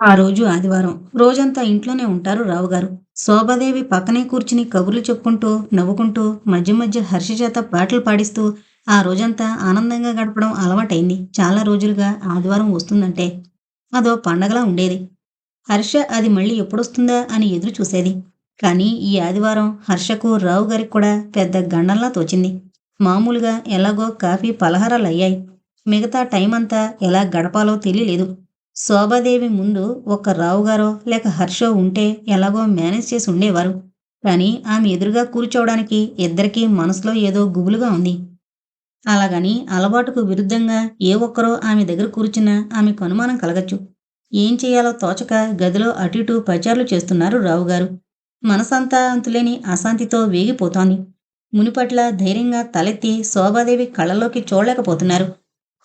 ఆ రోజు ఆదివారం. రోజంతా ఇంట్లోనే ఉంటారు రావుగారు. శోభాదేవి పక్కనే కూర్చుని కబుర్లు చెప్పుకుంటూ నవ్వుకుంటూ మధ్య మధ్య హర్ష చేత పాటలు పాడిస్తూ ఆ రోజంతా ఆనందంగా గడపడం అలవాటైంది. చాలా రోజులుగా ఆదివారం వస్తుందంటే అదో పండగలా ఉండేది. హర్ష అది మళ్ళీ ఎప్పుడొస్తుందా అని ఎదురు చూసేది. కానీ ఈ ఆదివారం హర్షకు రావు గారికి కూడా పెద్ద గండంలా తోచింది. మామూలుగా ఎలాగో కాఫీ పలహారాలు అయ్యాయి మిగతా టైం అంతా ఎలా గడపాలో తెలియలేదు. శోభాదేవి ముందు ఒక రావుగారో లేక హర్షో ఉంటే ఎలాగో మేనేజ్ చేసి ఉండేవారు. కానీ ఆమె ఎదురుగా కూర్చోవడానికి ఇద్దరికీ మనసులో ఏదో గుబులుగా ఉంది. అలాగని అలవాటుకు విరుద్ధంగా ఏ ఒక్కరో ఆమె దగ్గర కూర్చున్నా ఆమెకు అనుమానం కలగచ్చు. ఏం చేయాలో తోచక గదిలో అటు ఇటు పచారులు చేస్తున్నారు రావుగారు. మనసంతా అంతులేని అశాంతితో వేగిపోతోంది. మునిపట్ల ధైర్యంగా తలెత్తి శోభాదేవి కళ్ళలోకి చూడలేకపోతున్నారు.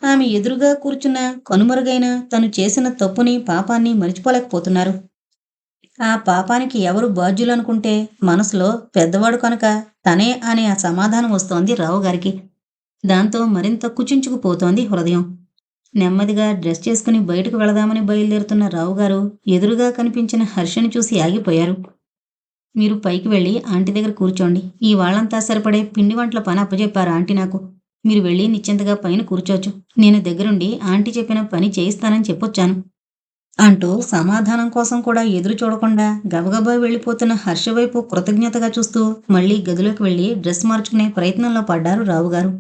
ఆమె ఎదురుగా కూర్చున్న కనుమరుగైన తను చేసిన తప్పుని పాపాన్ని మరిచిపోలేకపోతున్నారు. ఆ పాపానికి ఎవరు బాధ్యులనుకుంటే మనసులో పెద్దవాడు కనుక తనే అనే ఆ సమాధానం వస్తోంది రావు గారికి. దాంతో మరింత కుచించుకుపోతోంది హృదయం. నెమ్మదిగా డ్రెస్ చేసుకుని బయటకు వెళదామని బయలుదేరుతున్న రావుగారు ఎదురుగా కనిపించిన హర్షని చూసి ఆగిపోయారు. మీరు పైకి వెళ్ళి ఆంటీ దగ్గర కూర్చోండి. ఈ వాళ్ళంతా సరిపడే పిండి వంటల పని అప్పచెప్పారు ఆంటీ నాకు. మీరు వెళ్ళి నిశ్చింతగా పైన కూర్చోవచ్చు. నేను దగ్గరుండి ఆంటీ చెప్పిన పని చేయిస్తానని చెప్పొచ్చాను. అంటూ సమాధానం కోసం కూడా ఎదురు చూడకుండా గబగబా వెళ్ళిపోతున్న హర్ష వైపు కృతజ్ఞతగా చూస్తూ మళ్ళీ గదిలోకి వెళ్ళి డ్రెస్ మార్చుకునే ప్రయత్నంలో పడ్డారు రావుగారు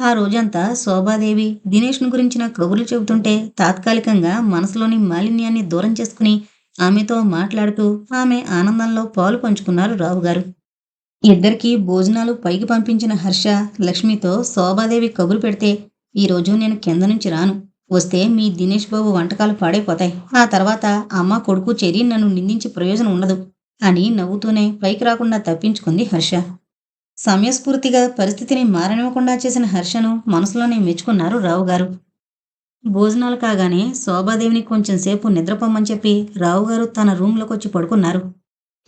ఆ రోజంతా శోభాదేవి దినేష్ను గురించిన కబుర్లు చెబుతుంటే తాత్కాలికంగా మనసులోని మాలిన్యాన్ని దూరం చేసుకుని ఆమెతో మాట్లాడుతూ ఆమె ఆనందంలో పాలు పంచుకున్నారు రావుగారు ఇద్దరికీ భోజనాలు పైకి పంపించిన హర్ష లక్ష్మితో శోభాదేవి కబురు పెడితే ఈరోజు నేను కింద నుంచి రాను. వస్తే మీ దినేష్ బాబు వంటకాలు పాడైపోతాయి. ఆ తర్వాత అమ్మ కొడుకు చెరి నన్ను నిందించే ప్రయోజనం ఉండదు అని నవ్వుతూనే పైకి రాకుండా తప్పించుకుంది హర్ష. సమయస్ఫూర్తిగా పరిస్థితిని మారనివ్వకుండా చేసిన హర్షను మనసులోనే మెచ్చుకున్నారు రావు గారు భోజనాలు కాగానే శోభాదేవిని కొంచెం సేపు నిద్రపోమని చెప్పి రావుగారు తన రూమ్లోకి వచ్చి పడుకున్నారు.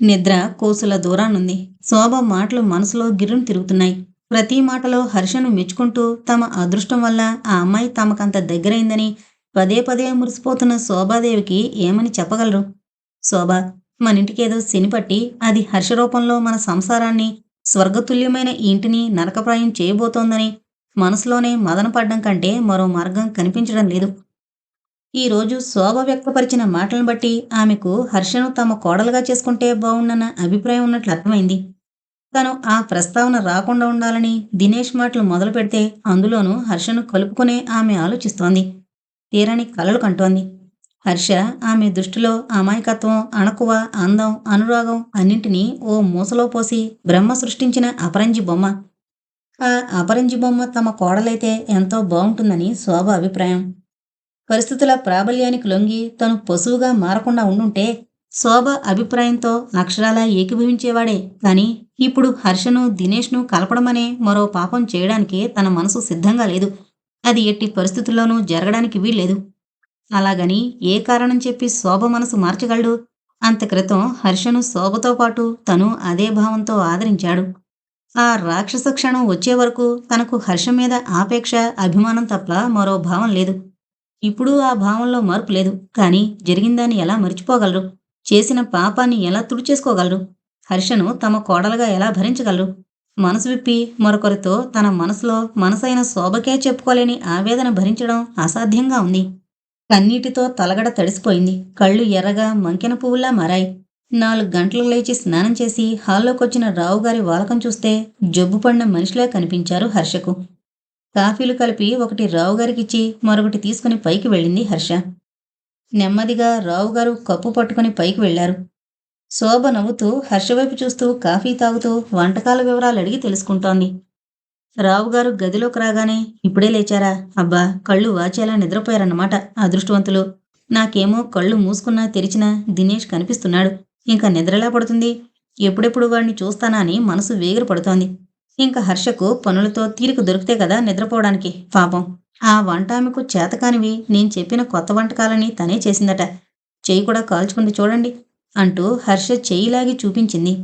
నిద్ర కోసుల దూరానుంది. శోభ మాటలు మనసులో గిర్రును తిరుగుతున్నాయి. ప్రతి మాటలో హర్షను మెచ్చుకుంటూ తమ అదృష్టం వల్ల ఆ అమ్మాయి తమకంత దగ్గరైందని పదే పదే మురిసిపోతున్న శోభాదేవికి ఏమని చెప్పగలరు? శోభ మన ఇంటికేదో శనిపట్టి అది హర్ష రూపంలో మన సంసారాన్ని స్వర్గతుల్యమైన ఇంటిని నరకప్రాయం చేయబోతోందని మనసులోనే మదనపడ్డం కంటే మరో మార్గం కనిపించడం లేదు. ఈరోజు శోభ వ్యక్తపరిచిన మాటలను బట్టి ఆమెకు హర్షను తమ కోడలుగా చేసుకుంటే బావుండన్న అభిప్రాయం ఉన్నట్లు అర్థమైంది. తను ఆ ప్రస్తావన రాకుండా ఉండాలని దినేష్ మాటలు మొదలు పెడితే అందులోనూ హర్షను కలుపుకునే ఆమె ఆలోచిస్తోంది. తీరని కలలు కంటోంది. హర్ష ఆమె దృష్టిలో అమాయకత్వం అణకువ అందం అనురాగం అన్నింటినీ ఓ మూసలో పోసి బ్రహ్మ సృష్టించిన అపరంజి బొమ్మ. ఆ అపరంజి బొమ్మ తమ కోడలైతే ఎంతో బాగుంటుందని శోభ అభిప్రాయం. పరిస్థితుల ప్రాబల్యానికి లొంగి తను పశువుగా మారకుండా ఉండుంటే శోభ అభిప్రాయంతో అక్షరాలా ఏకీభవించేవాడే. కానీ ఇప్పుడు హర్షను దినేష్ను కలపడమనే మరో పాపం చేయడానికి తన మనసు సిద్ధంగా లేదు. అది ఎట్టి పరిస్థితుల్లోనూ జరగడానికి వీల్లేదు. అలాగని ఏ కారణం చెప్పి శోభ మనసు మార్చగలడు? అంత క్రితం హర్షను శోభతో పాటు తను అదే భావంతో ఆదరించాడు. ఆ రాక్షస క్షణం వచ్చే వరకు తనకు హర్ష మీద ఆపేక్ష అభిమానం తప్ప మరో భావం లేదు. ఇప్పుడు ఆ భావంలో మార్పు లేదు. కానీ జరిగిందాన్ని ఎలా మర్చిపోగలరు? చేసిన పాపాన్ని ఎలా తుడిచేసుకోగలరు? హర్షను తమ కోడలుగా ఎలా భరించగలరు? మనసు విప్పి మరొకరితో తన మనసులో మనసైన శోభకే చెప్పుకోలేని ఆవేదన భరించడం అసాధ్యంగా ఉంది. కన్నీటితో తలగడ తడిసిపోయింది. కళ్ళు ఎర్రగా మంకెన పువ్వులా మారాయి. నాలుగు గంటలు లేచి స్నానం చేసి హాల్లోకొచ్చిన రావుగారి వాలకం చూస్తే జబ్బు పడిన మనిషిలా కనిపించారు హర్షకు. కాఫీలు కలిపి ఒకటి రావుగారికిచ్చి మరొకటి తీసుకుని పైకి వెళ్ళింది హర్ష. నెమ్మదిగా రావుగారు కప్పు పట్టుకుని పైకి వెళ్ళారు శోభ నవ్వుతూ హర్షవైపు చూస్తూ కాఫీ తాగుతూ వంటకాల వివరాలు అడిగి తెలుసుకుంటోంది. రావుగారు గదిలోకి రాగానే ఇప్పుడే లేచారా? అబ్బా కళ్ళు వాచేలా నిద్రపోయారన్నమాట అదృష్టవంతులు. నాకేమో కళ్ళు మూసుకున్నా తెరిచినా దినేష్ కనిపిస్తున్నాడు. ఇంకా నిద్రలా పడుతుంది? ఎప్పుడెప్పుడు వాడిని చూస్తానా అని మనసు వేగిర పడుతోంది ఇంకా హర్షకు పనులతో తీరిక దొరికితే కదా నిద్రపోవడానికి. పాపం. ఆ వంట ఆమెకు చేతకానివి. నేను చెప్పిన కొత్త వంటకాలని తనే చేసిందట. చెయ్యి కూడా కాల్చుకుంది చూడండి అంటూ హర్ష చెయ్యిలాగి చూపించింది.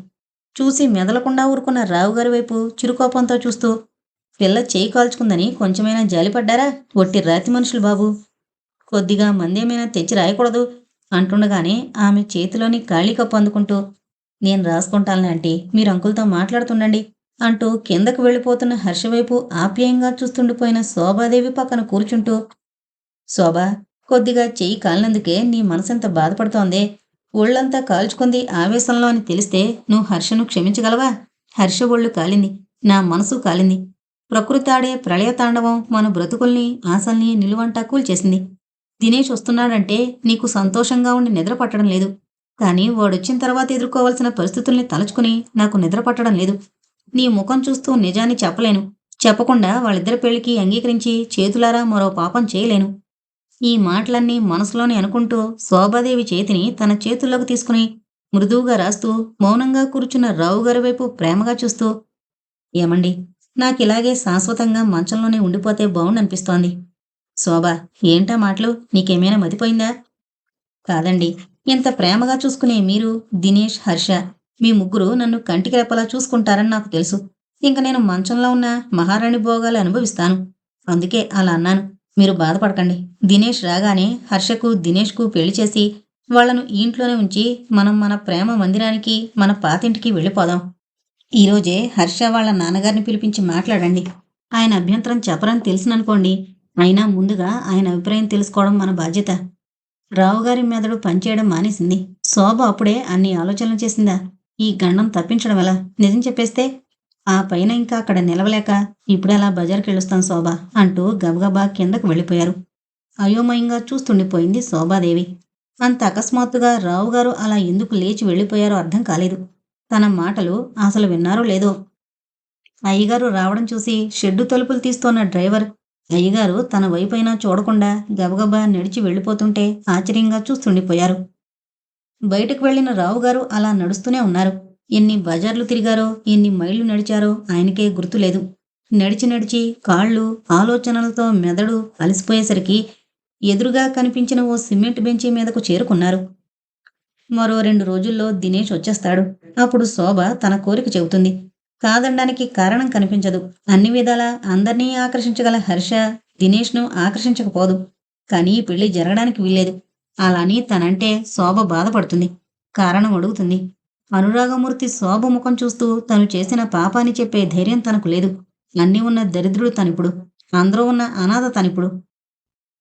చూసి మెదలకుండా ఊరుకున్న రావుగారి వైపు చిరుకోపంతో చూస్తూ పిల్ల చేయి కాల్చుకుందని కొంచెమైనా జాలిపడ్డారా? ఒట్టి రాతి మనుషులు బాబు. కొద్దిగా మందేమైనా తెచ్చి రాయకూడదు అంటుండగానే ఆమె చేతిలోని ఖాళీ కప్పు అందుకుంటూ నేను రాసుకుంటాను అంటే మీరు అంకుల్తో మాట్లాడుతుండండి. అంటూ కిందకు వెళ్ళిపోతున్న హర్ష వైపు ఆప్యాయంగా చూస్తుండిపోయిన శోభాదేవి పక్కన కూర్చుంటూ శోభ కొద్దిగా చెయ్యి కాలినందుకే నీ మనసెంత బాధపడుతోందే? ఒళ్ళంతా కాల్చుకుంది ఆవేశంలో అని తెలిస్తే నువ్వు హర్షను క్షమించగలవా? హర్ష ఒళ్ళు కాలింది నా మనసు కాలింది. ప్రకృతాడే ప్రళయతాండవం మన బ్రతుకుల్ని ఆశల్ని నిలువంటా కూల్చేసింది. దినేష్ వస్తున్నాడంటే నీకు సంతోషంగా ఉండి నిద్ర పట్టడం లేదు. కానీ వాడొచ్చిన తర్వాత ఎదుర్కోవాల్సిన పరిస్థితుల్ని తలుచుకుని నాకు నిద్ర పట్టడం లేదు. నీ ముఖం చూస్తూ నిజాన్ని చెప్పలేను. చెప్పకుండా వాళ్ళిద్దరి పెళ్ళికి అంగీకరించి చేతులారా మరో పాపం చేయలేను. ఈ మాటలన్నీ మనసులోనే అనుకుంటూ శోభాదేవి చేతిని తన చేతుల్లోకి తీసుకుని మృదువుగా రాస్తూ మౌనంగా కూర్చున్న రావు గారి వైపు ప్రేమగా చూస్తూ ఏమండి నాకిలాగే శాశ్వతంగా మంచంలోనే ఉండిపోతే బాగుండనిపిస్తోంది శోభ ఏంటా మాటలు? నీకేమైనా మతిపోయిందా? కాదండి ఇంత ప్రేమగా చూసుకునే మీరు దినేష్ హర్ష మీ ముగ్గురు నన్ను కంటికి రెప్పలా చూసుకుంటారని నాకు తెలుసు. ఇంక నేను మంచంలో ఉన్న మహారాణి భోగాలు అనుభవిస్తాను. అందుకే అలా అన్నాను. మీరు బాధపడకండి. దినేష్ రాగానే హర్షకు దినేష్కు పెళ్ళి చేసి వాళ్ళను ఇంట్లోనే ఉంచి మనం మన ప్రేమ మందిరానికి మన పాతింటికి వెళ్ళిపోదాం. ఈరోజే హర్ష వాళ్ళ నాన్నగారిని పిలిపించి మాట్లాడండి. ఆయన అభ్యంతరం చెప్పరని తెలిసిననుకోండి. అయినా ముందుగా ఆయన అభిప్రాయం తెలుసుకోవడం మన బాధ్యత. రావుగారి మెదడు పనిచేయడం మానేసింది. శోభ అప్పుడే అన్ని ఆలోచనలు చేసిందా? ఈ గండం తప్పించడం ఎలా? నిజం చెప్పేస్తే ఆ పైన ఇంకా అక్కడ నిలవలేక ఇప్పుడెలా బజార్కి వెళ్ళొస్తాను శోభ అంటూ గబగబా కిందకు వెళ్ళిపోయారు. అయోమయంగా చూస్తుండిపోయింది శోభాదేవి. అంత అకస్మాత్తుగా రావుగారు అలా ఎందుకు లేచి వెళ్ళిపోయారో అర్థం కాలేదు. తన మాటలు అసలు విన్నారో లేదో. అయ్యగారు రావడం చూసి షెడ్డు తలుపులు తీస్తోన్న డ్రైవర్ అయ్యగారు తన వైపైనా చూడకుండా గబగబా నడిచి వెళ్ళిపోతుంటే ఆశ్చర్యంగా చూస్తుండిపోయారు. బయటకు వెళ్ళిన రావుగారు అలా నడుస్తూనే ఉన్నారు. ఎన్ని బజార్లు తిరిగారో ఎన్ని మైళ్ళు నడిచారో ఆయనకే గుర్తులేదు. నడిచి నడిచి కాళ్ళు ఆలోచనలతో మెదడు అలసిపోయేసరికి ఎదురుగా కనిపించిన ఓ సిమెంట్ బెంచి మీదకు చేరుకున్నారు. మరో రెండు రోజుల్లో దినేష్ వచ్చేస్తాడు. అప్పుడు శోభ తన కోరిక చెబుతుంది. కాదనడానికి కారణం కనిపించదు. అన్ని విధాలా అందరినీ ఆకర్షించగల హర్ష దినేష్ను ఆకర్షించకపోదు. కానీ ఈ పెళ్ళి జరగడానికి వీల్లేదు. అలాని తనంటే శోభ బాధపడుతుంది. కారణం అడుగుతుంది. అనురాగమూర్తి శోభ ముఖం చూస్తూ తను చేసిన పాపాన్ని చెప్పే ధైర్యం తనకు లేదు. అన్నీ ఉన్న దరిద్రుడు తనిప్పుడు. అందరూ ఉన్న అనాథ తనిప్పుడు.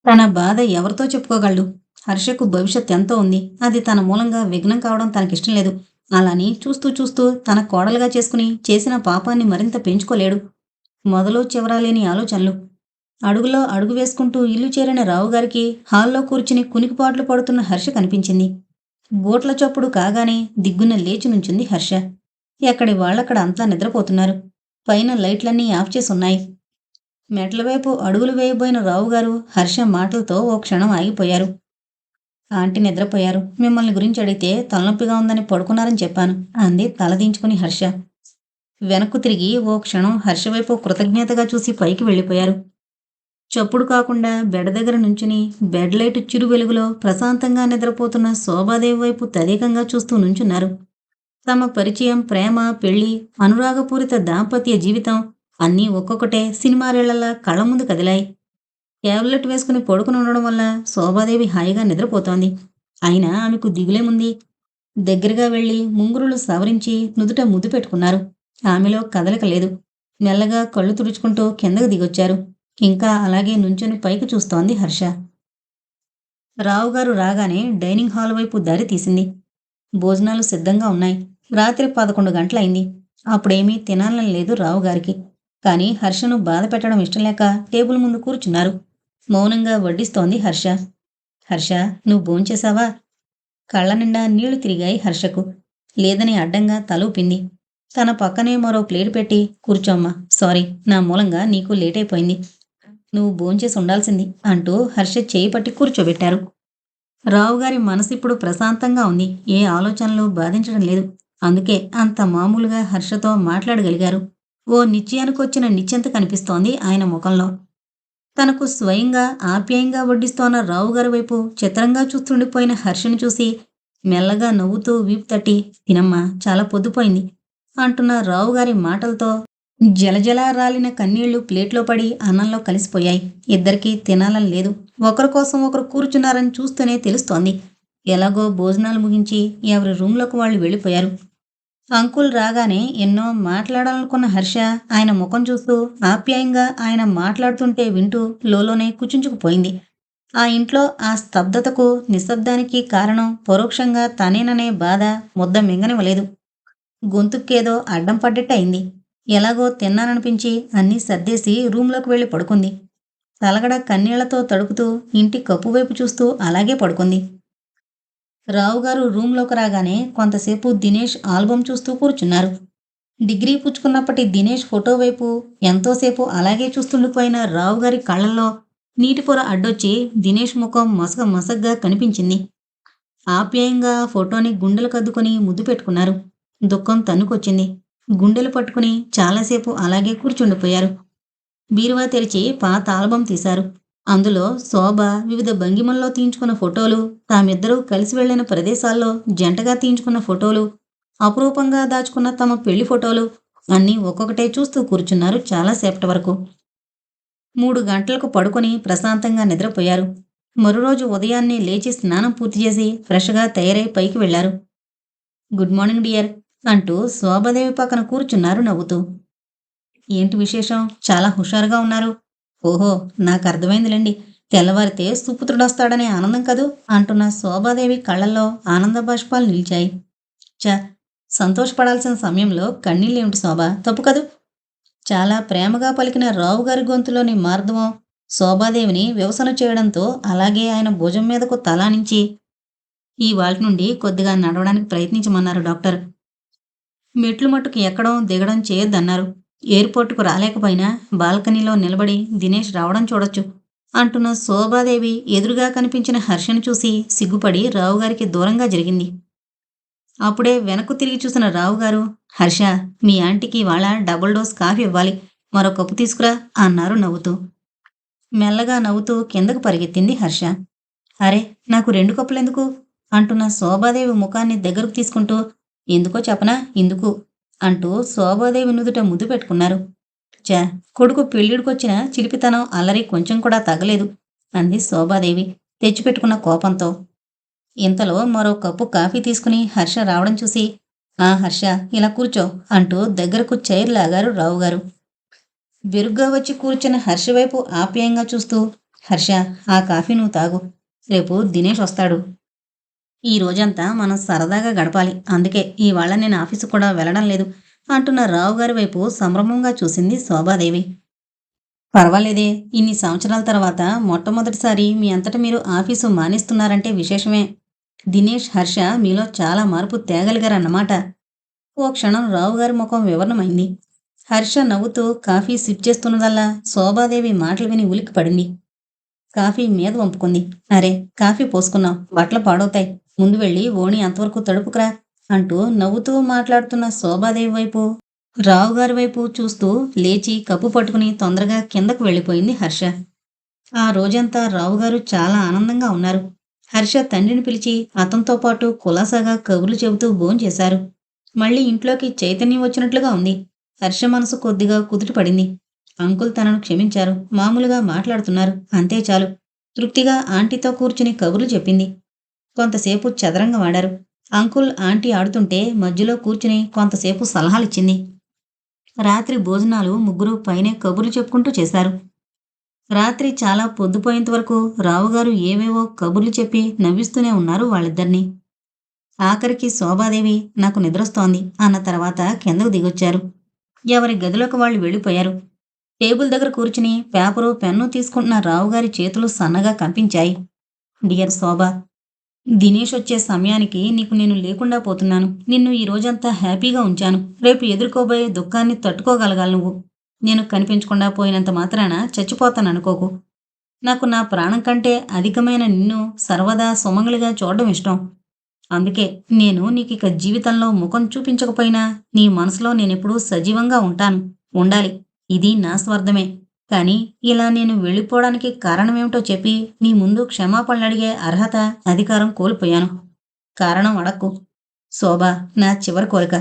తన బాధ ఎవరితో చెప్పుకోగలడు? హర్షకు భవిష్యత్ ఎంతో ఉంది. అది తన మూలంగా విఘ్నం కావడం తనకిష్టం లేదు. అలాని చూస్తూ చూస్తూ తన కోడలుగా చేసుకుని చేసిన పాపాన్ని మరింత పెంచుకోలేడు. మొదలు చివరాలేని ఆలోచనలు. అడుగులో అడుగు వేసుకుంటూ ఇల్లు చేరిన రావుగారికి హాల్లో కూర్చుని కునికిపాట్లు పడుతున్న హర్ష కనిపించింది. బూట్ల చప్పుడు కాగానే దిగ్గున లేచి నుంచుంది హర్ష. ఎక్కడి వాళ్ళక్కడ అంతా నిద్రపోతున్నారు. పైన లైట్లన్నీ ఆఫ్ చేసి ఉన్నాయి మెట్ల వైపు అడుగులు వేయబోయిన రావుగారు హర్ష మాటలతో ఓ క్షణం ఆగిపోయారు. ఆంటీ నిద్రపోయారు. మిమ్మల్ని గురించి అడిగితే తలనొప్పిగా ఉందని పడుకున్నారని చెప్పాను. అంది తలదించుకుని హర్ష. వెనక్కు తిరిగి ఓ క్షణం హర్ష వైపు కృతజ్ఞతగా చూసి పైకి వెళ్ళిపోయారు. చప్పుడు కాకుండా బెడ్ దగ్గర నుంచుని బెడ్ లైట్ చిరు వెలుగులో ప్రశాంతంగా నిద్రపోతున్న శోభాదేవి వైపు తదేకంగా చూస్తూ నుంచున్నారు. తమ పరిచయం ప్రేమ పెళ్ళి అనురాగపూరిత దాంపత్య జీవితం అన్నీ ఒక్కొక్కటే సినిమారేళ్ళలా కళ్ళ ముందు కదిలాయి. ట్యాబ్లెట్ వేసుకుని పడుకుని ఉండడం వల్ల శోభాదేవి హాయిగా నిద్రపోతోంది. అయినా ఆమెకు దిగులేముంది దగ్గరగా వెళ్ళి ముంగురులు సవరించి నుదుట ముద్దు పెట్టుకున్నారు. ఆమెలో కదలక లేదు. మెల్లగా కళ్ళు తుడుచుకుంటూ కిందకు దిగొచ్చారు. ఇంకా అలాగే నుంచొని పైకి చూస్తోంది హర్ష. రావుగారు రాగానే డైనింగ్ హాల్ వైపు దారి తీసింది. భోజనాలు సిద్ధంగా ఉన్నాయి. రాత్రి పదకొండు గంటలైంది. అప్పుడేమీ తినాలని లేదు రావుగారికి. కానీ హర్షను బాధ పెట్టడం ఇష్టం లేక టేబుల్ ముందు కూర్చున్నారు. మౌనంగా వడ్డిస్తోంది హర్ష. హర్ష నువ్వు భోంచేశావా కళ్ళ నిండా నీళ్ళు తిరిగాయి హర్షకు. లేదని అడ్డంగా తలూపింది తన పక్కనే మరో ప్లేట్ పెట్టి కూర్చోమ్మా సారీ నా మూలంగా నీకు లేట్ అయిపోయింది. నువ్వు భోంచేసి ఉండాల్సింది అంటూ హర్ష చేయి పట్టి కూర్చోబెట్టారు. రావుగారి మనసు ఇప్పుడు ప్రశాంతంగా ఉంది. ఏ ఆలోచనలు బాధించడం లేదు. అందుకే అంత మామూలుగా హర్షతో మాట్లాడగలిగారు. ఓ నిశ్చయానికొచ్చిన నిశ్చంత కనిపిస్తోంది ఆయన ముఖంలో. తనకు స్వయంగా ఆప్యాయంగా వడ్డిస్తోన్న రావుగారి వైపు చిత్రంగా చూస్తుండిపోయిన హర్షను చూసి మెల్లగా నవ్వుతూ వీపు తట్టి తినమ్మా చాలా పొద్దుపోయింది అంటున్న రావుగారి మాటలతో జలజల రాలిన కన్నీళ్ళు ప్లేట్లో పడి అన్నంలో కలిసిపోయాయి. ఇద్దరికీ తినాలని లేదు. ఒకరి కోసం ఒకరు కూర్చున్నారని చూస్తూనే తెలుస్తోంది. ఎలాగో భోజనాలు ముగించి ఎవరి రూమ్లోకి వాళ్ళు వెళ్ళిపోయారు. అంకుల్ రాగానే ఎన్నో మాట్లాడాలనుకున్న హర్ష ఆయన ముఖం చూస్తూ ఆప్యాయంగా ఆయన మాట్లాడుతుంటే వింటూ లోలోనే కుచించుకుపోయింది. ఆ ఇంట్లో ఆ స్తబ్దతకు నిశ్శబ్దానికి కారణం పరోక్షంగా తనేననే బాధ ముద్ద మింగనివ్వలేదు. గొంతుకేదో అడ్డం పడ్డట్టు అయింది ఎలాగో తిన్నాననిపించి అన్నీ సర్దేసి రూంలోకి వెళ్ళి పడుకుంది. తలగడ కన్నీళ్ళతో తడుపుతూ ఇంటి కప్పు వైపు చూస్తూ అలాగే పడుకుంది. రావుగారు రూంలోకి రాగానే కొంతసేపు దినేష్ ఆల్బం చూస్తూ కూర్చున్నారు. డిగ్రీ పుచ్చుకున్నప్పటి దినేష్ ఫోటో వైపు ఎంతోసేపు అలాగే చూస్తుండిపోయిన రావుగారి కళ్ళల్లో నీటి పొర అడ్డొచ్చి దినేష్ ముఖం మసగ మసగ్గా కనిపించింది. ఆప్యాయంగా ఫోటోని గుండెలు కద్దుకొని ముద్దు పెట్టుకున్నారు. దుఃఖం తన్నుకొచ్చింది. గుండెలు పట్టుకుని చాలాసేపు అలాగే కూర్చుండిపోయారు. బీరువా తెరిచి పాత ఆల్బం తీశారు. అందులో శోభ వివిధ భంగిమల్లో తీయించుకున్న ఫోటోలు తామిద్దరూ కలిసి వెళ్ళిన ప్రదేశాల్లో జంటగా తీయించుకున్న ఫోటోలు అపురూపంగా దాచుకున్న తమ పెళ్ళి ఫోటోలు అన్నీ ఒక్కొక్కటే చూస్తూ కూర్చున్నారు చాలాసేపటి వరకు. మూడు గంటలకు పడుకొని ప్రశాంతంగా నిద్రపోయారు. మరోరోజు ఉదయాన్నే లేచి స్నానం పూర్తి చేసి ఫ్రెష్గా తయారై పైకి వెళ్ళారు గుడ్ మార్నింగ్ డియర్. అంటూ శోభదేవి పక్కన కూర్చున్నారు నవ్వుతూ. ఏంటి విశేషం? చాలా హుషారుగా ఉన్నారు. ఓహో నాకు అర్థమైందిలేండి. తెల్లవారితే సుపుత్రుడొస్తాడనే ఆనందం కదూ? అంటున్న శోభాదేవి కళ్ళల్లో ఆనంద బాష్పాలు నిలిచాయి. చ సంతోషపడాల్సిన సమయంలో కన్నీళ్ళేమిటి శోభ? తప్పు కదూ? చాలా ప్రేమగా పలికిన రావు గారి గొంతులోని మార్ధవం శోభాదేవిని వ్యవసన చేయడంతో అలాగే ఆయన భుజం మీదకు తలానించి ఈ వాళ్ళ నుండి కొద్దిగా నడవడానికి ప్రయత్నించమన్నారు డాక్టర్. మెట్లు మట్టుకు ఎక్కడం దిగడం చేయొద్దన్నారు. ఎయిర్పోర్టుకు రాలేకపోయినా బాల్కనీలో నిలబడి దినేష్ రావడం చూడొచ్చు అంటున్న శోభాదేవి ఎదురుగా కనిపించిన హర్షను చూసి సిగ్గుపడి రావుగారికి దూరంగా జరిగింది. అప్పుడే వెనక్కు తిరిగి చూసిన రావుగారు హర్ష మీ ఆంటీకి వాళ్ళ డబుల్ డోస్ కాఫీ ఇవ్వాలి మరో కప్పు తీసుకురా అన్నారు నవ్వుతూ. మెల్లగా నవ్వుతూ కిందకు పరిగెత్తింది హర్ష. అరే నాకు రెండు కప్పులు ఎందుకు అంటున్న శోభాదేవి ముఖాన్ని దగ్గరకు తీసుకుంటూ ఎందుకో చెప్పనా? ఇందుకు అంటూ శోభాదేవి నుదుట ముద్దు పెట్టుకున్నారు. చా కొడుకు పెళ్ళిడికొచ్చిన చిలిపితనం అల్లరి కొంచెం కూడా తగలేదు అంది శోభాదేవి తెచ్చిపెట్టుకున్న కోపంతో. ఇంతలో మరో కప్పు కాఫీ తీసుకుని హర్ష రావడం చూసి ఆ హర్ష ఇలా కూర్చో అంటూ దగ్గరకు చైర్ లాగారు రావుగారు. బెరుగ్గా వచ్చి కూర్చున్న హర్ష వైపు ఆప్యాయంగా చూస్తూ హర్ష ఆ కాఫీ నువ్వు తాగు రేపు దినేష్ వస్తాడు. ఈ రోజంతా మనం సరదాగా గడపాలి. అందుకే ఇవాళ నేను ఆఫీసు కూడా వెళ్ళడం లేదు అంటున్న రావు గారి వైపు సంభ్రమంగా చూసింది శోభాదేవి. పర్వాలేదే ఇన్ని సంవత్సరాల తర్వాత మొట్టమొదటిసారి మీ అంతట మీరు ఆఫీసు మానేస్తున్నారంటే విశేషమే. దినేష్ హర్ష మీలో చాలా మార్పు తేగలిగారన్నమాట. ఓ క్షణం రావు గారి ముఖం వివరణమైంది. హర్ష నవ్వుతూ కాఫీ సిప్ చేస్తున్నదల్లా శోభాదేవి మాటలు విని ఉలిక్కి పడింది కాఫీ మీద వంపుకుంది. అరే కాఫీ పోసుకున్నాం. బట్టలు పాడవుతాయి. ముందు వెళ్ళి ఓణి అంతవరకు తడుపుకురా అంటూ నవ్వుతూ మాట్లాడుతున్న శోభాదేవి వైపు. రావుగారి వైపు చూస్తూ లేచి కప్పు పట్టుకుని తొందరగా కిందకు వెళ్ళిపోయింది హర్ష. ఆ రోజంతా రావుగారు చాలా ఆనందంగా ఉన్నారు. హర్ష తండ్రిని పిలిచి అతనితో పాటు కులాసాగా కబుర్లు చెబుతూ భోంచేశారు. మళ్ళీ ఇంట్లోకి చైతన్యం వచ్చినట్లుగా ఉంది. హర్ష మనసు కొద్దిగా కుదుట పడింది. అంకుల్ తనను క్షమించారు. మామూలుగా మాట్లాడుతున్నారు. అంతే చాలు. తృప్తిగా ఆంటీతో కూర్చుని కబుర్లు చెప్పింది. కొంతసేపు చదరంగం ఆడారు. అంకుల్ ఆంటీ ఆడుతుంటే మధ్యలో కూర్చుని కొంతసేపు సలహాలిచ్చింది. రాత్రి భోజనాలు ముగ్గురు పైనే కబుర్లు చెప్పుకుంటూ చేశారు. రాత్రి చాలా పొద్దుపోయేంత వరకు రావుగారు ఏవేవో కబుర్లు చెప్పి నవ్విస్తూనే ఉన్నారు వాళ్ళిద్దరినీ. ఆఖరికి శోభాదేవి నాకు నిద్రస్తోంది అన్న తర్వాత కిందకు దిగొచ్చారు. ఎవరి గదిలోకి వాళ్ళు వెళ్ళిపోయారు. టేబుల్ దగ్గర కూర్చుని పేపరు పెన్ను తీసుకుంటున్న రావుగారి చేతులు సన్నగా కంపించాయి. డియర్ శోభ దినేష్ వచ్చే సమయానికి నీకు నేను లేకుండా పోతున్నాను. నిన్ను ఈ రోజంతా హ్యాపీగా ఉంచాను. రేపు ఎదుర్కోబోయే దుఃఖాన్ని తట్టుకోగలగాలి నువ్వు. నేను కనిపించకుండా పోయినంత మాత్రాన చచ్చిపోతాను అనుకోకు నాకు నా ప్రాణం కంటే అధికమైన నిన్ను సర్వదా సుమంగళిగా చూడడం ఇష్టం. అందుకే నేను నీకు ఇక జీవితంలో ముఖం చూపించకపోయినా నీ మనసులో నేనెప్పుడూ సజీవంగా ఉంటాను. ఉండాలి. ఇది నా స్వార్థమే. కానీ ఇలా నేను వెళ్ళిపోవడానికి కారణమేమిటో చెప్పి నీ ముందు క్షమాపణలు అడిగే అర్హత అధికారం కోల్పోయాను. కారణం అడక్కు. శోభ నా చివరి కోరిక.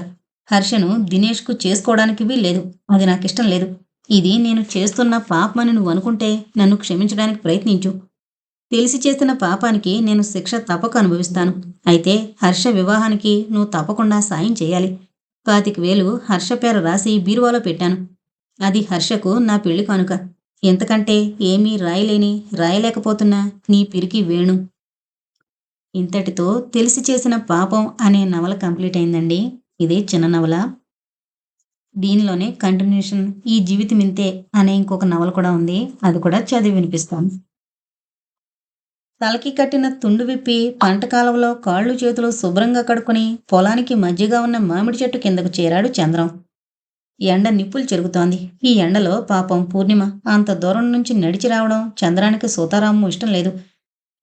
హర్షను దినేష్కు చేసుకోవడానికి వీల్లేదు. అది నాకిష్టం లేదు. ఇది నేను చేస్తున్న పాపమని నువ్వు అనుకుంటే నన్ను క్షమించడానికి ప్రయత్నించు. తెలిసి చేసిన పాపానికి నేను శిక్ష తప్పక అనుభవిస్తాను. అయితే హర్ష వివాహానికి నువ్వు తప్పకుండా సాయం చేయాలి. పాతిక వేలు హర్ష పేరు రాసి బీరువాలో పెట్టాను. అది హర్షకు నా పెళ్ళి కానుక. ఎంతకంటే ఏమీ రాయలేని రాయలేకపోతున్నా నీ పిరికి వేణు. ఇంతటితో తెలిసి చేసిన పాపం అనే నవల కంప్లీట్ అయిందండి. ఇది చిన్న నవల. దీనిలోనే కంటిన్యూషన్ ఈ జీవితం ఇంతే అనే ఇంకొక నవల కూడా ఉంది. అది కూడా చదివి వినిపిస్తాను తలకి కట్టిన తుండు విప్పి పంట కాలంలో కాళ్ళు చేతులు శుభ్రంగా కడుక్కుని పొలానికి మధ్యగా ఉన్న మామిడి చెట్టు కిందకు చేరాడు చంద్రం. ఎండ నిప్పులు చెరుగుతోంది. ఈ ఎండలో పాపం పూర్ణిమ. అంత దూరం నుంచి నడిచి రావడం చంద్రానికి సీతారాము ఇష్టం లేదు.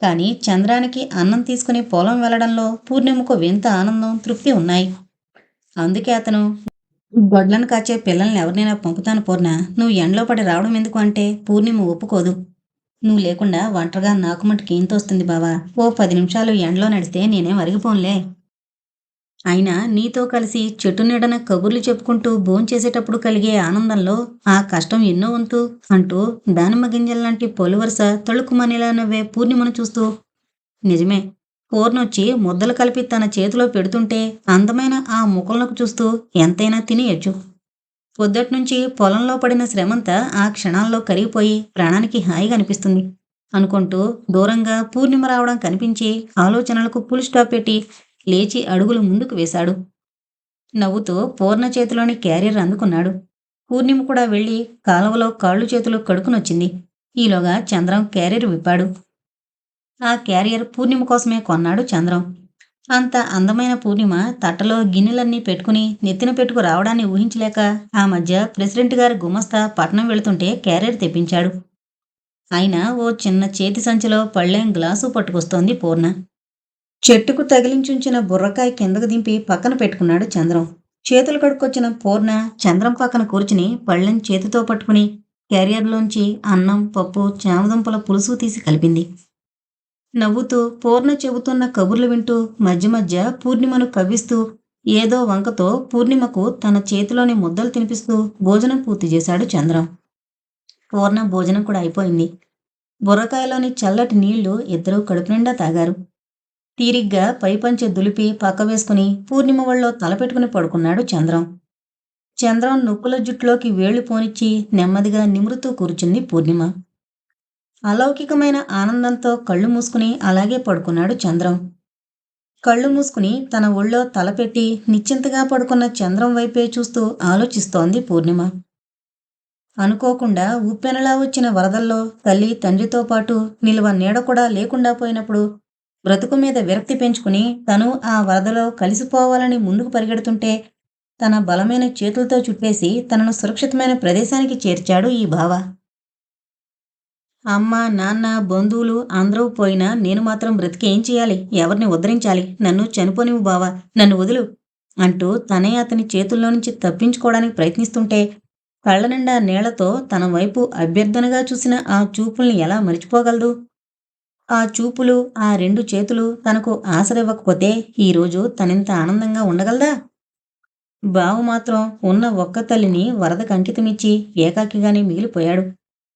కానీ చంద్రానికి అన్నం తీసుకుని పొలం వెళ్ళడంలో పూర్ణిమకు వింత ఆనందం తృప్తి ఉన్నాయి. అందుకే అతను గొడ్లను కాచే పిల్లల్ని ఎవరినైనా పంపుతాను పూర్ణ. నువ్వు ఎండలో పడి రావడం ఎందుకు అంటే పూర్ణిమ ఒప్పుకోదు. నువ్వు లేకుండా ఒంటరిగా నాకు మటుకు ఏం తోస్తుంది బావా. ఓ పది నిమిషాలు ఎండలో నడిస్తే నేనేం అరిగిపోన్లే. అయినా నీతో కలిసి చెట్టు నీడన కబుర్లు చెప్పుకుంటూ భోంచేసేటప్పుడు కలిగే ఆనందంలో ఆ కష్టం ఎన్నో వంతు అంటూ దానిమ్మ గింజల్లాంటి పొలివరుస తళుకుమనిలా నవ్వే పూర్ణిమను చూస్తూ నిజమే పూర్ణొచ్చి ముద్దలు కలిపి తన చేతిలో పెడుతుంటే అందమైన ఆ ముఖంలోకి చూస్తూ ఎంతైనా తినేయచ్చు. పొద్దట్నుంచి పొలంలో పడిన శ్రమంతా ఆ క్షణాల్లో కరిగిపోయి ప్రాణానికి హాయిగా అనిపిస్తుంది అనుకుంటూ దూరంగా పూర్ణిమ రావడం కనిపించి ఆలోచనలకు ఫుల్ స్టాప్ పెట్టి లేచి అడుగులు ముందుకు వేశాడు. నవ్వుతూ పూర్ణ చేతిలోని క్యారియర్ అందుకున్నాడు. పూర్ణిమ కూడా వెళ్ళి కాలువలో కాళ్ళు చేతులు కడుకునొచ్చింది ఈలోగా చంద్రం క్యారియర్ విప్పాడు. ఆ క్యారియర్ పూర్ణిమ కోసమే కొన్నాడు చంద్రం. అంత అందమైన పూర్ణిమ తట్టలో గిన్నెలన్నీ పెట్టుకుని నెత్తిన పెట్టుకు రావడాన్ని ఊహించలేక ఆ మధ్య ప్రెసిడెంట్ గారి గుమస్తా పట్నం వెళుతుంటే క్యారియర్ తెప్పించాడు. అయినా ఓ చిన్న చేతి సంచిలో పళ్ళెం గ్లాసు పట్టుకొస్తోంది పూర్ణ. చెట్టుకు తగిలించుంచిన బుర్రకాయ కిందకు దింపి పక్కన పెట్టుకున్నాడు చంద్రం. చేతులు కడుక్కొచ్చిన పూర్ణ చంద్రం పక్కన కూర్చుని పళ్ళెం చేతితో పట్టుకుని క్యారియర్లోంచి అన్నం పప్పు చామదుంపల పులుసు తీసి కలిపింది. నవ్వుతూ పూర్ణ చెబుతున్న కబుర్లు వింటూ మధ్య మధ్య పూర్ణిమను కవ్విస్తూ ఏదో వంకతో పూర్ణిమకు తన చేతిలోని ముద్దలు తినిపిస్తూ భోజనం పూర్తి చేశాడు చంద్రం. పూర్ణ భోజనం కూడా అయిపోయింది. బుర్రకాయలోని చల్లటి నీళ్ళు ఇద్దరూ కడుపు నిండా తాగారు. తీరిగ్గా పైపంచె దులిపి పక్క వేసుకుని పూర్ణిమ వళ్ళో తలపెట్టుకుని పడుకున్నాడు చంద్రం. చంద్రం నుక్కుల జుట్టులోకి వేళ్ళు పోనిచ్చి నెమ్మదిగా నిమురుతూ కూర్చుంది పూర్ణిమ. అలౌకికమైన ఆనందంతో కళ్ళు మూసుకుని అలాగే పడుకున్నాడు చంద్రం. కళ్ళు మూసుకుని తన ఒళ్ళో తలపెట్టి నిశ్చింతగా పడుకున్న చంద్రం వైపే చూస్తూ ఆలోచిస్తోంది పూర్ణిమ. అనుకోకుండా ఉప్పెనలా వచ్చిన వరదల్లో తల్లి తండ్రితో పాటు నిలువ నీడ కూడా లేకుండా పోయినప్పుడు బ్రతుకు మీద విరక్తి పెంచుకుని తను ఆ వరదలో కలిసిపోవాలని ముందుకు పరిగెడుతుంటే తన బలమైన చేతులతో చుట్టేసి తనను సురక్షితమైన ప్రదేశానికి చేర్చాడు ఈ బావ. అమ్మ నాన్న బంధువులు అందరూ పోయినా నేను మాత్రం బ్రతికి ఏం చేయాలి? ఎవరిని ఉద్ధరించాలి? నన్ను చనిపోనివు బావా నన్ను వదులు అంటూ తనే అతని చేతుల్లో నుంచి తప్పించుకోవడానికి ప్రయత్నిస్తుంటే కళ్ళ నిండా నీళ్ళతో తన వైపు అభ్యర్థనగా చూసిన ఆ చూపుల్ని ఎలా మరిచిపోగలదు? ఆ చూపులు ఆ రెండు చేతులు తనకు ఆసరివ్వకపోతే ఈరోజు తనింత ఆనందంగా ఉండగలదా? బావు మాత్రం ఉన్న ఒక్క తల్లిని వరదకు అంకితమిచ్చి ఏకాకిగానే మిగిలిపోయాడు.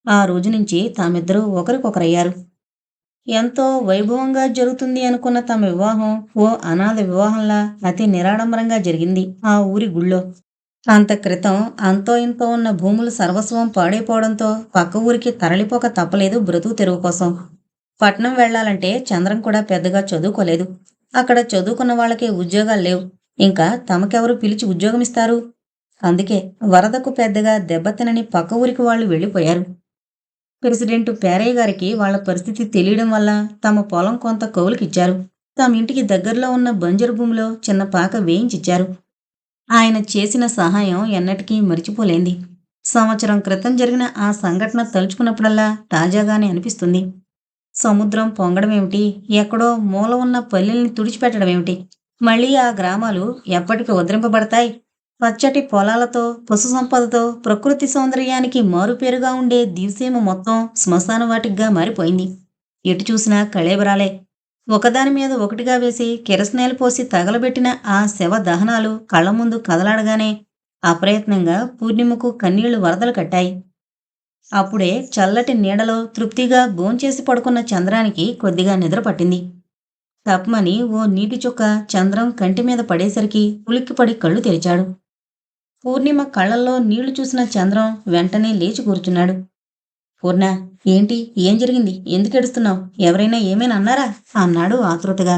ఆ రోజు నుంచి తామిద్దరూ ఒకరికొకరయ్యారు. ఎంతో వైభవంగా జరుగుతుంది అనుకున్న తమ వివాహం ఓ అనాథ వివాహంలా అతి నిరాడంబరంగా జరిగింది ఆ ఊరి గుళ్ళో. అంత క్రితం అంతో ఇంతో ఉన్న భూములు సర్వస్వం పాడైపోవడంతో పక్క ఊరికి తరలిపోక తప్పలేదు బ్రతుకు తెరువు కోసం. పట్నం వెళ్ళాలంటే చంద్రం కూడా పెద్దగా చదువుకోలేదు. అక్కడ చదువుకున్న వాళ్ళకే ఉద్యోగాలు లేవు. ఇంకా తమకెవరు పిలిచి ఉద్యోగం ఇస్తారు అందుకే వరదకు పెద్దగా దెబ్బతినని పక్క ఊరికి వాళ్ళు వెళ్ళిపోయారు. ప్రెసిడెంట్ పేరయ్య గారికి వాళ్ళ పరిస్థితి తెలియడం వల్ల తమ పొలం కొంత కౌలుకిచ్చారు. తమ ఇంటికి దగ్గరలో ఉన్న బంజరు భూమిలో చిన్న పాక వేయించిచ్చారు. ఆయన చేసిన సహాయం ఎన్నటికీ మరిచిపోలేంది. సంవత్సరం క్రితం జరిగిన ఆ సంఘటన తలుచుకున్నప్పుడల్లా తాజాగానే అనిపిస్తుంది. సముద్రం పొంగడం ఏమిటి ఎక్కడో మూల ఉన్న పల్లెల్ని తుడిచిపెట్టడం ఏమిటి మళ్ళీ ఆ గ్రామాలు ఎప్పటికి ఉద్రింపబడతాయి పచ్చటి పొలాలతో పశు సంపదతో ప్రకృతి సౌందర్యానికి మారుపేరుగా ఉండే దివసీమ మొత్తం శ్మశాన వాటిగా మారిపోయింది. ఎటు చూసినా కళేబరాలే. ఒకదాని మీద ఒకటిగా వేసి కిరసనేలు పోసి తగలబెట్టిన ఆ శవ దహనాలు కళ్ళ ముందు కదలాడగానే అప్రయత్నంగా పూర్ణిమకు కన్నీళ్ళు వరదలు కట్టాయి. అప్పుడే చల్లటి నీడలో తృప్తిగా భోంచేసి పడుకున్న చంద్రానికి కొద్దిగా నిద్ర పట్టింది. తప్పమని ఓ నీటి చుక్క చంద్రం కంటి మీద పడేసరికి ఉలిక్కిపడి కళ్ళు తెరిచాడు. పూర్ణిమ కళ్ళల్లో నీళ్ళు చూసిన చంద్రం వెంటనే లేచి కూర్చున్నాడు. పూర్ణ ఏంటి? ఏం జరిగింది? ఎందుకు ఏడుస్తున్నావు? ఎవరైనా ఏమైనా అన్నారా? అన్నాడు ఆతృతగా.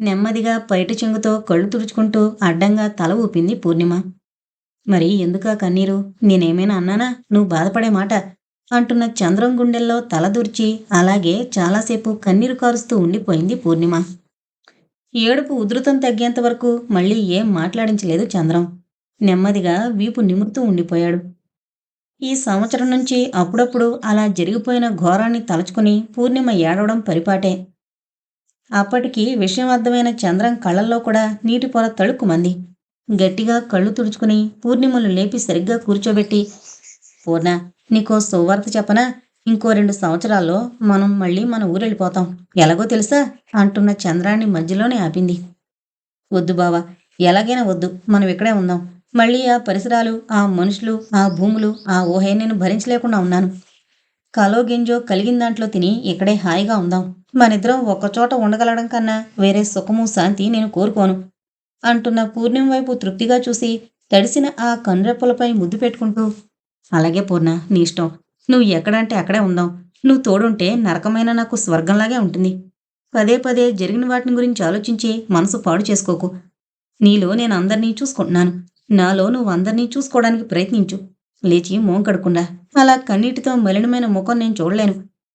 నెమ్మదిగా పైట చెంగుతో కళ్ళు తుడుచుకుంటూ అడ్డంగా తల ఊపింది పూర్ణిమ. మరి ఎందుకా కన్నీరు? నేనేమైనా అన్నానా? నువ్వు బాధపడే మాట అంటున్న చంద్రం గుండెల్లో తలదూర్చి అలాగే చాలాసేపు కన్నీరు కారుస్తూ ఉండిపోయింది పూర్ణిమ. ఏడుపు ఉధృతం తగ్గేంత వరకు మళ్ళీ ఏం మాట్లాడించలేదు చంద్రం. నెమ్మదిగా వీపు నిమురుతూ ఉండిపోయాడు. ఈ సంవత్సరం నుంచి అప్పుడప్పుడు అలా జరిగిపోయిన ఘోరాన్ని తలుచుకుని పూర్ణిమ ఏడవడం పరిపాటే. అప్పటికి విషయం అర్థమైన చంద్రం కళ్ళల్లో కూడా నీటి పొర తళుక్కుమంది గట్టిగా కళ్ళు తుడుచుకుని పూర్ణిమలు లేపి సరిగ్గా కూర్చోబెట్టి పూర్ణ నీకో సువార్త చెప్పనా? ఇంకో రెండు సంవత్సరాల్లో మనం మళ్ళీ మన ఊరెళ్ళిపోతాం. ఎలాగో తెలుసా? అంటున్న చంద్రాన్ని మధ్యలోనే ఆపింది. వద్దు బావా ఎలాగైనా వద్దు. మనం ఇక్కడే ఉందాం. మళ్ళీ ఆ పరిసరాలు ఆ మనుషులు ఆ భూములు ఆ ఊహే నేను భరించలేకుండా ఉన్నాను. కలో గింజో కలిగిన దాంట్లో తిని ఇక్కడే హాయిగా ఉందాం. మనిద్దరం ఒక్కచోట ఉండగలడం కన్నా వేరే సుఖము శాంతి నేను కోరుకోను. అంటున్న పూర్ణిమ వైపు తృప్తిగా చూసి తడిసిన ఆ కనురెప్పలపై ముద్దు పెట్టుకుంటూ అలాగే పూర్ణ నీ ఇష్టం. నువ్వు ఎక్కడంటే అక్కడే ఉందాం. నువ్వు తోడుంటే నరకమైన నాకు స్వర్గంలాగే ఉంటుంది. పదే పదే జరిగిన వాటిని గురించి ఆలోచించి మనసు పాడు చేసుకోకు. నీలో నేను అందరినీ చూసుకుంటున్నాను. నాలో నువ్వు అందరినీ చూసుకోవడానికి ప్రయత్నించు. లేచి మోంకడకుండా అలా కన్నీటితో మలినమైన ముఖం నేను చూడలేను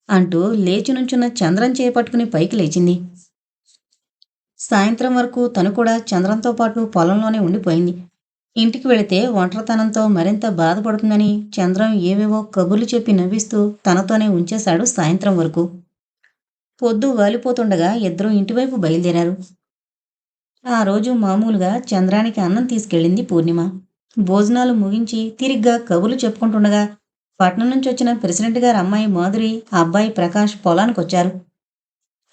అంటూ లేచి నుంచున్న చంద్రం చేపట్టుకుని పైకి లేచింది. సాయంత్రం వరకు తను కూడా చంద్రంతో పాటు పొలంలోనే ఉండిపోయింది. ఇంటికి వెళితే ఒంటరితనంతో మరింత బాధపడుతుందని చంద్రం ఏవేవో కబుర్లు చెప్పి నవ్విస్తూ తనతోనే ఉంచేశాడు సాయంత్రం వరకు. పొద్దు వాలిపోతుండగా ఇద్దరూ ఇంటివైపు బయలుదేరారు. ఆ రోజు మామూలుగా చంద్రానికి అన్నం తీసుకెళ్ళింది పూర్ణిమ. భోజనాలు ముగించి తిరిగ్గా కబుర్లు చెప్పుకుంటుండగా పట్నం నుంచి వచ్చిన ప్రెసిడెంట్ గారు అమ్మాయి మాధురి అబ్బాయి ప్రకాష్ పొలానికి వచ్చారు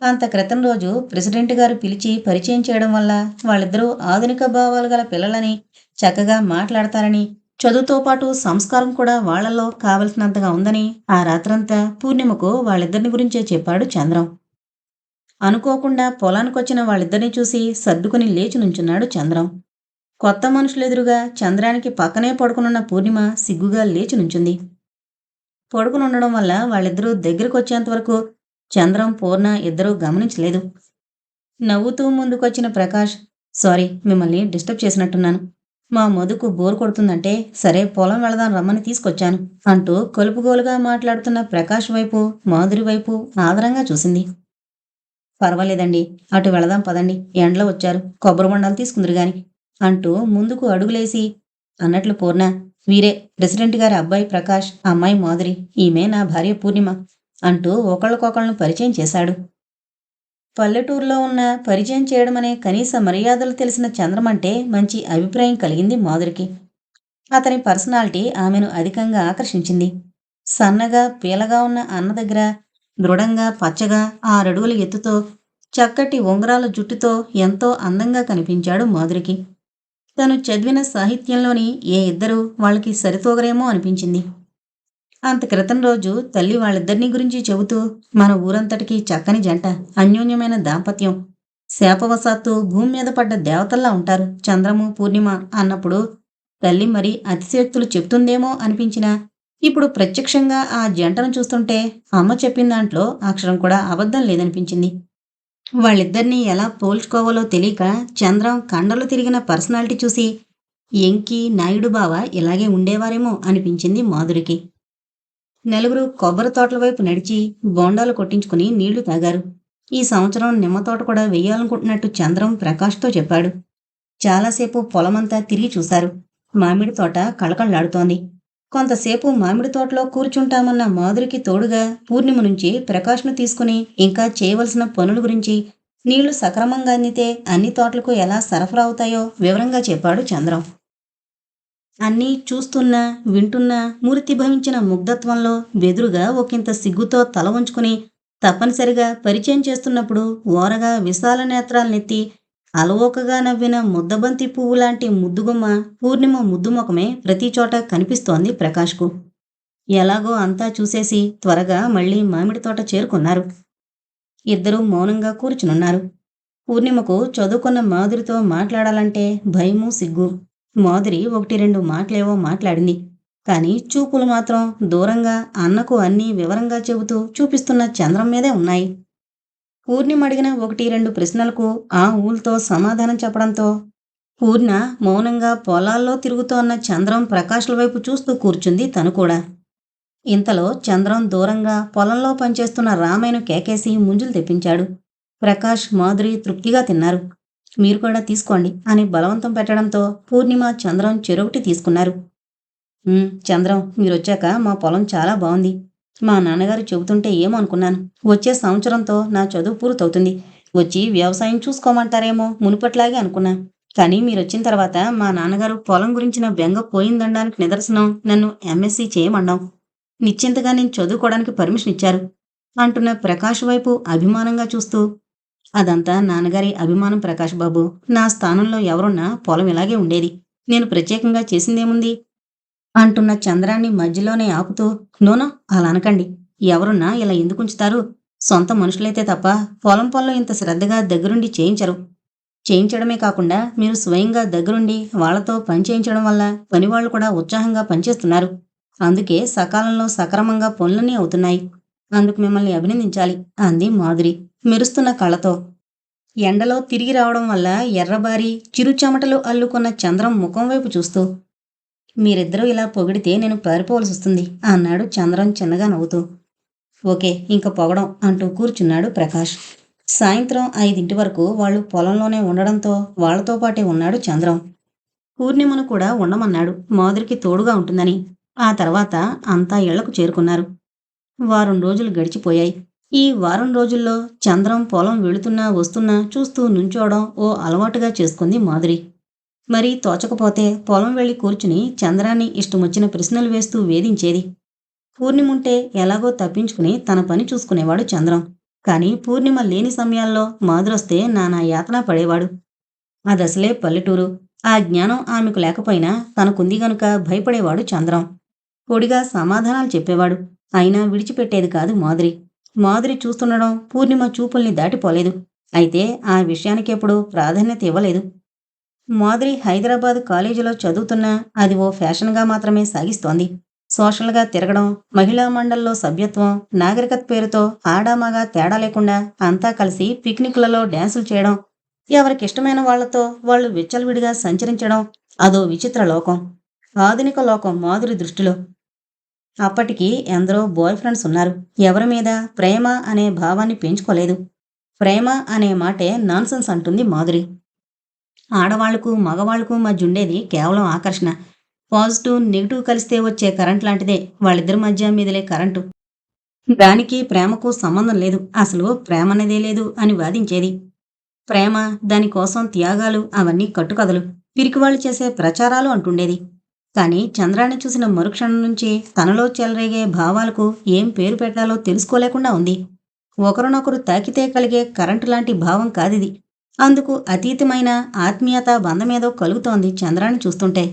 అంత క్రితం రోజు ప్రెసిడెంట్ గారు పిలిచి పరిచయం చేయడం వల్ల వాళ్ళిద్దరూ ఆధునిక భావాలు గల పిల్లలని చక్కగా మాట్లాడతారని చదువుతో పాటు సంస్కారం కూడా వాళ్ళలో కావలసినంతగా ఉందని ఆ రాత్రంతా పూర్ణిమకు వాళ్ళిద్దరిని గురించే చెప్పాడు చంద్రం. అనుకోకుండా పొలానికొచ్చిన వాళ్ళిద్దరిని చూసి సర్దుకుని లేచి నుంచున్నాడు చంద్రం. కొత్త మనుషులెదురుగా చంద్రానికి పక్కనే పడుకునున్న పూర్ణిమ సిగ్గుగా లేచి నుంచుంది. పడుకునుండడం వల్ల వాళ్ళిద్దరూ దగ్గరకు వచ్చేంత వరకు చంద్రం పూర్ణ ఇద్దరూ గమనించలేదు. నవ్వుతూ ముందుకొచ్చిన ప్రకాష్ సారీ మిమ్మల్ని డిస్టర్బ్ చేసినట్టున్నాను. మా మధుకు బోర్ కొడుతుందంటే సరే పొలం వెళదాం రమ్మని తీసుకొచ్చాను అంటూ కొలుపుగోలుగా మాట్లాడుతున్న ప్రకాష్ వైపు మాధురి వైపు ఆదరంగా చూసింది. పర్వాలేదండి అటు వెళదాం పదండి ఎండలో వచ్చారు కొబ్బరి బొండాలు తీసుకుందరు గాని అంటూ ముందుకు అడుగులేసి అన్నట్లు పూర్ణ వీరే ప్రెసిడెంట్ గారి అబ్బాయి ప్రకాష్ అమ్మాయి మాధురి ఈమె నా భార్య పూర్ణిమ. అంటూ ఒకళ్ళకొకళ్ళను పరిచయం చేశాడు. పల్లెటూరులో ఉన్న పరిచయం చేయడం అనే కనీస మర్యాదలు తెలిసిన చంద్రమంటే మంచి అభిప్రాయం కలిగింది మాధురికి. అతని పర్సనాలిటీ ఆమెను అధికంగా ఆకర్షించింది. సన్నగా పీలగా ఉన్న అన్న దగ్గర దృఢంగా పచ్చగా ఆరడుగుల ఎత్తుతో చక్కటి ఉంగరాల జుట్టుతో ఎంతో అందంగా కనిపించాడు మాధురికి. తను చదివిన సాహిత్యంలోని ఏ ఇద్దరు వాళ్ళకి సరితూగరేమో అనిపించింది. అంత క్రితం రోజు తల్లి వాళ్ళిద్దరినీ గురించి చెబుతూ మన ఊరంతటికి చక్కని జంట అన్యోన్యమైన దాంపత్యం. శాపవశాత్తు భూమి మీద పడ్డ దేవతల్లా ఉంటారు చంద్రము పూర్ణిమ అన్నప్పుడు తల్లి మరి అతిశయోక్తులు చెప్తుందేమో అనిపించినా ఇప్పుడు ప్రత్యక్షంగా ఆ జంటను చూస్తుంటే అమ్మ చెప్పిన దాంట్లో అక్షరం కూడా అబద్ధం లేదనిపించింది. వాళ్ళిద్దరినీ ఎలా పోల్చుకోవాలో తెలియక చంద్రం కండలు తిరిగిన పర్సనాలిటీ చూసి ఎంకి నాయుడు బావ ఇలాగే ఉండేవారేమో అనిపించింది మాధురికి. నలుగురు కొబ్బరి తోటల వైపు నడిచి బోండాలు కొట్టించుకుని నీళ్ళు తాగారు. ఈ సంవత్సరం నిమ్మ తోట కూడా వెయ్యాలనుకుంటున్నట్టు చంద్రం ప్రకాష్తో చెప్పాడు. చాలాసేపు పొలమంతా తిరిగి చూశారు. మామిడి తోట కళకళలాడుతోంది. కొంతసేపు మామిడి తోటలో కూర్చుంటామన్న మాధురికి తోడుగా పూర్ణిమ నుంచి ప్రకాష్ను తీసుకుని ఇంకా చేయవలసిన పనుల గురించి నీళ్ళు సక్రమంగా అందితే అన్ని తోటలకు ఎలా సరఫరా అవుతాయో వివరంగా చెప్పాడు చంద్రం. అన్నీ చూస్తున్నా వింటున్నా మూర్తిభవించిన ముగ్ధత్వంలో బెదురుగా ఒకంత సిగ్గుతో తల వంచుకుని తప్పనిసరిగా పరిచయం చేస్తున్నప్పుడు ఓరగా విశాల నేత్రాలనెత్తి అలవోకగా నవ్విన ముద్దబంతి పువ్వు లాంటి ముద్దుగుమ్మ పూర్ణిమ ముద్దుముఖమే ప్రతి చోట కనిపిస్తోంది ప్రకాష్కు. ఎలాగో అంతా చూసేసి త్వరగా మళ్ళీ మామిడి తోట చేరుకున్నారు. ఇద్దరూ మౌనంగా కూర్చునున్నారు. పూర్ణిమకు చదువుకున్న మాధురితో మాట్లాడాలంటే భయము సిగ్గు. మాధురి ఒకటి రెండు మాటలేవో మాట్లాడింది. కానీ చూపులు మాత్రం దూరంగా అన్నకు అన్నీ వివరంగా చెబుతూ చూపిస్తున్న చంద్రం మీదే ఉన్నాయి. పూర్ణిమ అడిగిన ఒకటి రెండు ప్రశ్నలకు ఆ ఊళ్ళతో సమాధానం చెప్పడంతో పూర్ణ మౌనంగా పొలాల్లో తిరుగుతోన్న చంద్రం ప్రకాష్ల వైపు చూస్తూ కూర్చుంది తను కూడా. ఇంతలో చంద్రం దూరంగా పొలంలో పనిచేస్తున్న రామయ్యను కేకేసి ముంజులు తెప్పించాడు. ప్రకాష్ మాధురి తృప్తిగా తిన్నారు. మీరు కూడా తీసుకోండి అని బలవంతం పెట్టడంతో పూర్ణిమ చంద్రం చెరొకటి తీసుకున్నారు. చంద్రం మీరొచ్చాక మా పొలం చాలా బాగుంది మా నాన్నగారు చెబుతుంటే ఏమో అనుకున్నాను. వచ్చే సంవత్సరంతో నా చదువు పూర్తవుతుంది. వచ్చి వ్యవసాయం చూసుకోమంటారేమో మునుపట్లాగే అనుకున్నా. కానీ మీరు వచ్చిన తర్వాత మా నాన్నగారు పొలం గురించిన బెంగ పోయిందనడానికి నిదర్శనం నన్ను ఎంఎస్సీ చేయమన్నాం నిశ్చింతగా నేను చదువుకోవడానికి పర్మిషన్ ఇచ్చారు అంటున్న ప్రకాష్ వైపు అభిమానంగా చూస్తూ అదంతా నాన్నగారి అభిమానం ప్రకాష్ బాబు. నా స్థానంలో ఎవరున్నా పొలం ఇలాగే ఉండేది. నేను ప్రత్యేకంగా చేసిందేముంది? అంటున్న చంద్రాన్ని మధ్యలోనే ఆపుతూ నోనో అలా అనకండి. ఎవరున్నా ఇలా ఎందుకు ఉంచుతారు? సొంత మనుషులైతే తప్ప పొలం పొలం ఇంత శ్రద్ధగా దగ్గరుండి చేయించరు. చేయించడమే కాకుండా మీరు స్వయంగా దగ్గరుండి వాళ్ళతో పని చేయించడం వల్ల పనివాళ్ళు కూడా ఉత్సాహంగా పనిచేస్తున్నారు. అందుకే సకాలంలో సక్రమంగా పనులన్నీ అవుతున్నాయి. అందుకు మిమ్మల్ని అభినందించాలి అంది మాధురి. మెరుస్తున్న కళ్ళతో. ఎండలో తిరిగి రావడం వల్ల ఎర్రబారి చిరుచెమటలు అల్లుకున్న చంద్రం ముఖం వైపు చూస్తూ మీరిద్దరూ ఇలా పొగిడితే నేను పారిపోవలసి వస్తుంది అన్నాడు చంద్రం చిన్నగా నవ్వుతూ. ఓకే ఇంక పొగడం అంటూ కూర్చున్నాడు ప్రకాష్. సాయంత్రం ఐదింటి వరకు వాళ్ళు పొలంలోనే ఉండడంతో వాళ్ళతో పాటే ఉన్నాడు చంద్రం. పూర్ణిమను కూడా ఉండమన్నాడు మాధురికి తోడుగా ఉంటుందని. ఆ తర్వాత అంతా ఇళ్ళకు చేరుకున్నారు. వారం రోజులు గడిచిపోయాయి. ఈ వారం రోజుల్లో చంద్రం పొలం వెళుతున్నా వస్తున్నా చూస్తూ నుంచోవడం ఓ అలవాటుగా చేసుకుంది మాధురి. మరి తోచకపోతే పొలం వెళ్ళి కూర్చుని చంద్రాన్ని ఇష్టమొచ్చిన ప్రశ్నలు వేస్తూ వేధించేది. పూర్ణిముంటే ఎలాగో తప్పించుకుని తన పని చూసుకునేవాడు చంద్రం. కానీ పూర్ణిమ లేని సమయాల్లో మాధురొస్తే నానా యాతన పడేవాడు. అదసలే పల్లెటూరు. ఆ జ్ఞానం ఆమెకు లేకపోయినా తనకుంది గనుక భయపడేవాడు చంద్రం. పొడిగా సమాధానాలు చెప్పేవాడు. అయినా విడిచిపెట్టేది కాదు మాధురి. మాధురి చూస్తుండడం పూర్ణిమ చూపుల్ని దాటిపోలేదు. అయితే ఆ విషయానికెప్పుడు ప్రాధాన్యత ఇవ్వలేదు. మాధురి హైదరాబాద్ కాలేజీలో చదువుతున్నా అది ఓ ఫ్యాషన్గా మాత్రమే సాగిస్తోంది. సోషల్గా తిరగడం మహిళా మండల్లో సభ్యత్వం నాగరికత పేరుతో ఆడామగా తేడా లేకుండా అంతా కలిసి పిక్నిక్లలో డ్యాన్సులు చేయడం ఎవరికిష్టమైన వాళ్ళతో వాళ్ళు విచ్చలవిడిగా సంచరించడం అదో విచిత్ర లోకం. ఆధునిక లోకం మాధురి దృష్టిలో అప్పటికి ఎందరో బాయ్ ఫ్రెండ్స్ ఉన్నారు. ఎవరి మీద? ప్రేమ అనే భావాన్ని పెంచుకోలేదు. ప్రేమ అనే మాటే నాన్సెన్స్ అంటుంది మాధురి. ఆడవాళ్ళకు మగవాళ్ళకు మధ్య ఉండేది కేవలం ఆకర్షణ. పాజిటివ్ నెగిటివ్ కలిస్తే వచ్చే కరెంట్ లాంటిదే. వాళ్ళిద్దరి మధ్య మీదలే కరెంటు దానికి ప్రేమకు సంబంధం లేదు. అసలు ప్రేమ అనేదే లేదు అని వాదించేది. ప్రేమ దానికోసం త్యాగాలు అవన్నీ కట్టుకథలు. పిరికివాళ్ళు చేసే ప్రచారాలు అంటుండేది. కానీ చంద్రాన్ని చూసిన మరుక్షణం నుంచి తనలో చెలరేగే భావాలకు ఏం పేరు పెట్టాలో తెలుసుకోలేకుండా ఉంది. ఒకరినొకరు తాకితే కలిగే కరెంటు లాంటి భావం కాదిది. అందుకు అతీతమైన ఆత్మీయత బంధమేదో కలుగుతోంది చంద్రాన్ని చూస్తుంటే.